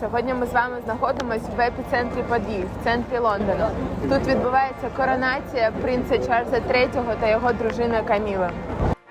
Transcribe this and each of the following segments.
Сьогодні ми з вами знаходимося в епіцентрі подій, в центрі Лондона. Тут відбувається коронація принца Чарльза III та його дружини Каміли.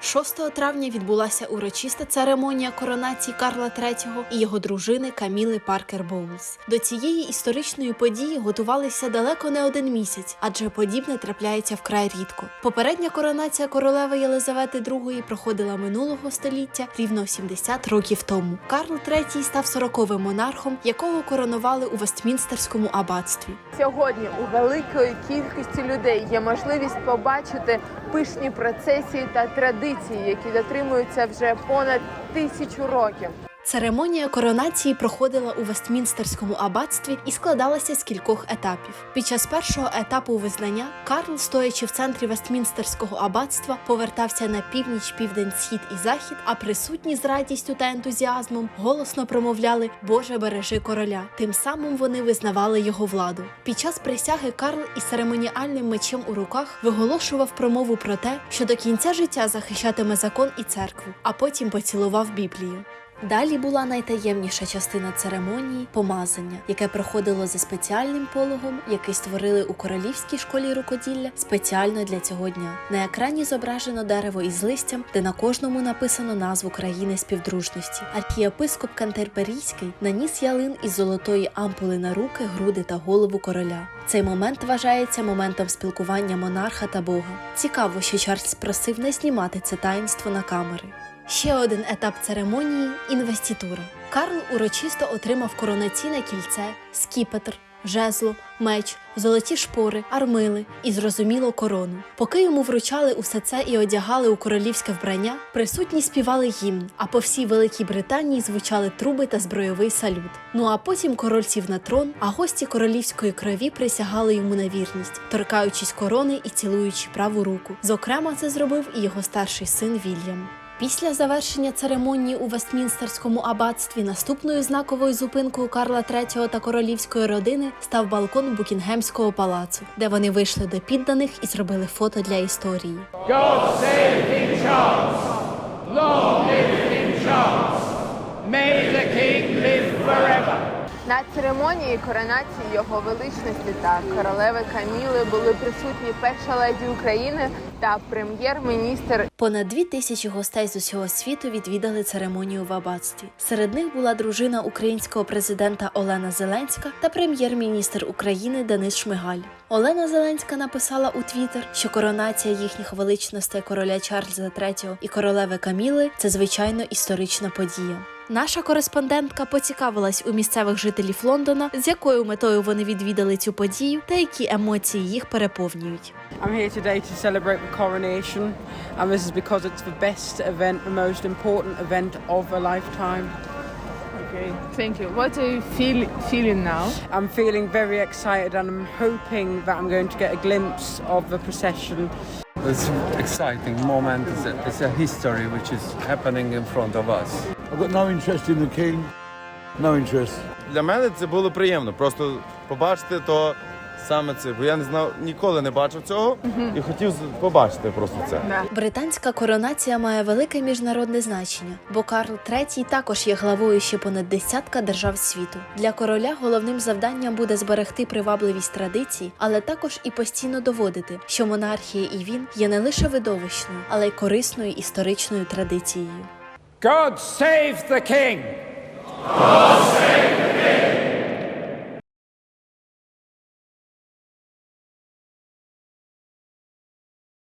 6 травня відбулася урочиста церемонія коронації Карла III і його дружини Каміли Паркер Боулс. До цієї історичної події готувалися далеко не один місяць, адже подібне трапляється вкрай рідко. Попередня коронація королеви Єлизавети II проходила минулого століття рівно 70 років тому. Карл III став 40-м монархом, якого коронували у Вестмінстерському аббатстві. Сьогодні у великої кількості людей є можливість побачити пишні процесії та традиції, які дотримуються вже понад тисячу років. Церемонія коронації проходила у Вестмінстерському аббатстві і складалася з кількох етапів. Під час першого етапу визнання Карл, стоячи в центрі Вестмінстерського аббатства, повертався на північ, південь, схід і захід, а присутні з радістю та ентузіазмом голосно промовляли Боже бережи короля. Тим самим вони визнавали його владу. Під час присяги Карл із церемоніальним мечем у руках виголошував промову про те, що до кінця життя захищатиме закон і церкву, а потім поцілував Біблію. Далі була найтаємніша частина церемонії помазання, яке проходило за спеціальним пологом, який створили у королівській школі рукоділля спеціально для цього дня. На екрані зображено дерево із листям, де на кожному написано назву країни співдружності. Архієпископ Кантерберійський наніс ялин із золотої ампули на руки, груди та голову короля. Цей момент вважається моментом спілкування монарха та Бога. Цікаво, що Чарльз просив не знімати це таїнство на камери. Ще один етап церемонії інвестітура. Карл урочисто отримав коронаційне кільце, скіпетр, жезло, меч, золоті шпори, армили і зрозуміло корону. Поки йому вручали усе це і одягали у королівське вбрання, присутні співали гімн, а по всій Великій Британії звучали труби та збройовий салют. Ну а потім король сів на трон, а гості королівської крові присягали йому на вірність, торкаючись корони і цілуючи праву руку. Зокрема, це зробив і його старший син Вільям. Після завершення церемонії у Вестмінстерському аббатстві наступною знаковою зупинкою Карла III та королівської родини став балкон Букінгемського палацу, де вони вийшли до підданих і зробили фото для історії. God save King Charles. Long live King Charles. May the King live forever. На церемонії коронації його величності та королеви Каміли були присутні перша леді України та прем'єр-міністр Понад дві тисячі гостей з усього світу відвідали церемонію в аббатстві. Серед них була дружина українського президента Олена Зеленська та прем'єр-міністр України Денис Шмигаль. Олена Зеленська написала у Твіттер, що коронація їхніх величностей короля Чарльза III і королеви Каміли це звичайно історична подія. Наша кореспондентка поцікавилась у місцевих жителів Лондона, з якою метою вони відвідали цю подію та які емоції їх переповнюють. I'm here today to celebrate the coronation, and this is because it's the best event, the most important event of a lifetime. Okay, thank you. What are you feel, feeling now? I'm feeling very excited, and I'm hoping that I'm going to get a glimpse of the procession. It's an exciting moment. It's a, it's a history which is happening in front of us. I've got no interest in the king. No interest. Для мене це було приємно. Просто побачити то саме це, бо я не знав, ніколи не бачив цього і хотів з- побачити просто це. Британська коронація має велике міжнародне значення, бо Карл III також є главою ще понад десятка держав світу. Для короля головним завданням буде зберегти привабливість традицій, але також і постійно доводити, що монархія і він є не лише видовищною, але й корисною історичною традицією. God save the King!